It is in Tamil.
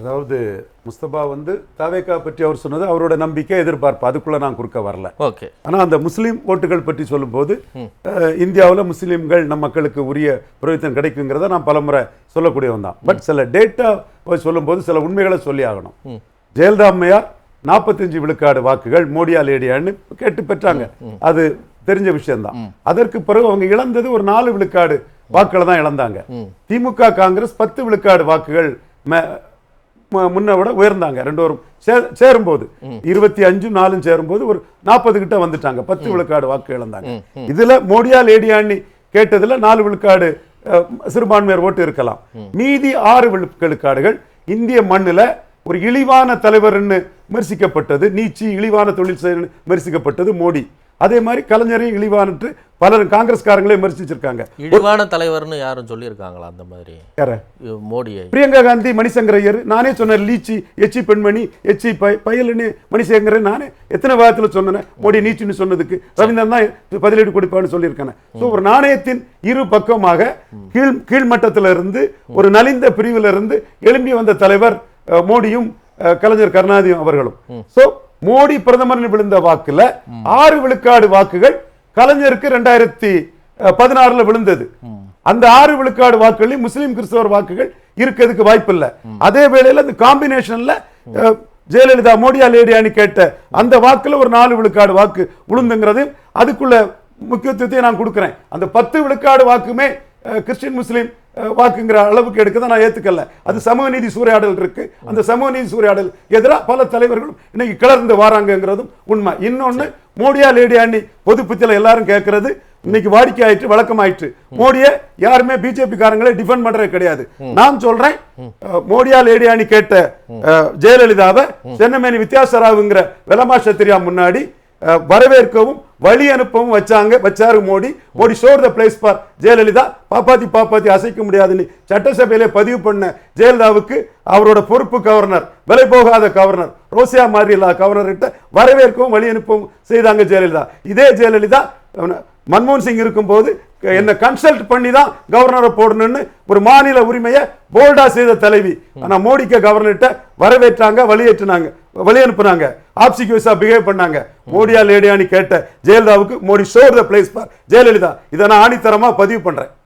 அதாவது முஸ்தபா வந்து தாவேக்கா பற்றி அவர் சொன்னது அவரோட நம்பிக்கை எதிர்பார்ப்பு. அதுக்குள்ள நான் குறுக்க வரல. ஓகே. ஆனா அந்த முஸ்லீம் ஓட்டுகள் பற்றி சொல்லும்போது இந்தியாவுல முஸ்லீம்கள் நம் மக்களுக்கு உரிய பிரயோஜனம் கிடைக்குங்கிறத நான் பலமுறை சொல்லக்கூடியவன் தான். பட் சில டேட்டா சொல்லும்போது சில உண்மைகளை சொல்லி ஆகணும். ஜெயலலிதா அம்மையார் நாற்பத்தஞ்சு விழுக்காடு வாக்குகள் மோடியா லேடியான்னு கேட்டு பெற்றாங்க. அது தெரிஞ்ச விஷயம்தான் அதற்கு பிறகு அவங்க இழந்தது ஒரு நாலு விழுக்காடு வாக்குகளை தான் இழந்தாங்க. திமுக காங்கிரஸ் பத்து விழுக்காடு வாக்குகள் முன்ன விட உயர்ந்தாங்க ரெண்டு பேரும் சே- சேரும்போது இருபத்தி அஞ்சும் நாலும் சேரும்போது ஒரு நாற்பது கிட்ட வந்துட்டாங்க பத்து விழுக்காடு வாக்கு இழந்தாங்க. இதுல மோடியா லேடியான்னு கேட்டதுல நாலு விழுக்காடு சிறுபான்மையர் ஓட்டு இருக்கலாம். மீதி ஆறு விழுக்காடுகள் இந்திய மண்ணுல ஒரு இழிவான தலைவர்னு விமர்சிக்கப்பட்டது நீச்சி இழிவான தொழில் விமர்சிக்கப்பட்டது மோடி. அதே மாதிரி கலைஞரையும் இழிவானட்டு பலர் காங்கிரஸ்காரங்களே விமர்சிச்சிருக்காங்க. இழிவான தலைவர்னு யாரும் சொல்லியிருக்காங்களா அந்த மாதிரி? யார? மோடியை. பிரியங்கா காந்தி மணிசங்கர் ஐயர் நானே சொன்னேன் லீச்சி எச்சி பெண்மணி எச்சி பை பயலுன்னு மணிசங்கர் நானே எத்தனை வாரத்தில் சொன்னேன் மோடி நீச்சின்னு சொன்னதுக்கு. ரவீந்திரன் தான் பதிலீடு கொடுப்பான்னு சொல்லியிருக்கேன். ஸோ ஒரு நாணயத்தின் இரு பக்கமாக கீழ் கீழ்மட்டத்தில் இருந்து ஒரு நலிந்த பிரிவில் இருந்து எழும்பி வந்த தலைவர் மோடியும் கலைஞர் கருணாநிதியும் அவர்களும். ஸோ மோடி பிரதமர் விழுந்த வாக்குல ஆறு விழுக்காடு வாக்குகள் கலைஞருக்கு ரெண்டாயிரத்தி பதினாறுல விழுந்தது. அந்த ஆறு விழுக்காடு வாக்குகளையும் முஸ்லீம் கிறிஸ்தவர் வாக்குகள் இருக்கிறதுக்கு வாய்ப்பில்லை. அதே வேளையில அந்த காம்பினேஷன்ல ஜெயலலிதா மோடியா லேடியான்னு கேட்ட அந்த வாக்குல ஒரு நாலு விழுக்காடு வாக்கு விழுந்துங்கிறது அதுக்குள்ள முக்கியத்துவத்தை நான் கொடுக்குறேன். அந்த பத்து விழுக்காடு வாக்குமே கிறிஸ்டின் முஸ்லீம் வாக்குங்கிற அளவுக்கு எடுக்க தான் நான் ஏற்றுக்கல அது சமூக நீதி சூறையாடல் இருக்கு. அந்த சமூக நீதி சூறையாடல் எதிராக பல தலைவர்களும் இன்னைக்கு கிளர்ந்து வராங்கிறதும் உண்மை. இன்னொன்று மோடியா லேடியான்னு பொதுப்பத்தில் எல்லாரும் கேட்கறது இன்னைக்கு வாடிக்கை ஆயிட்டு வழக்கம் ஆயிட்டு மோடியை யாருமே பிஜேபி காரங்களே டிஃபெண்ட் பண்றது கிடையாது. நான் சொல்றேன் மோடியா லேடியான்னு கேட்ட ஜெயலலிதாவை சென்னமேனி வித்யாசராவுங்கிற வெலமா சத்திரியா முன்னாடி வரவேற்கவும் வழி அனுப்பவும் வச்சாங்க வச்சாரு Modi. Modi sure the place பார். ஜெயலலிதா பாப்பாத்தி பாப்பாத்தி அசைக்க முடியாதுன்னு சட்டசபையிலே பதிவு பண்ண ஜெயலலிதாவுக்கு அவரோட பொறுப்பு கவர்னர் விலை போகாத கவர்னர் ரோசியா மாதிரி இல்லாத கவர்னர்கிட்ட வரவேற்கவும் வழி அனுப்பவும் செய்தாங்க ஜெயலலிதா. இதே ஜெயலலிதா மன்மோகன் சிங் இருக்கும்போது என்ன கன்சல்ட் பண்ணி தான் கவர்னரை போடணும்னு ஒரு மாநில உரிமையை போல்டா செய்த தலைவி. ஆனால் மோடிக்கு கவர்னர்கிட்ட வரவேற்றாங்க வழியேற்றினாங்க வழி அனுப்புனாங்க. ஆப்சிக்யூஸா பிஹேவ் பண்ணாங்க. மோடியா லேடியான்னு கேட்ட ஜெயலலிதாவுக்கு மோடி ஷோர் த பிளேஸ் பார். ஜெயலலிதா இதை நான் ஆணித்தரமா பதிவு பண்றேன்.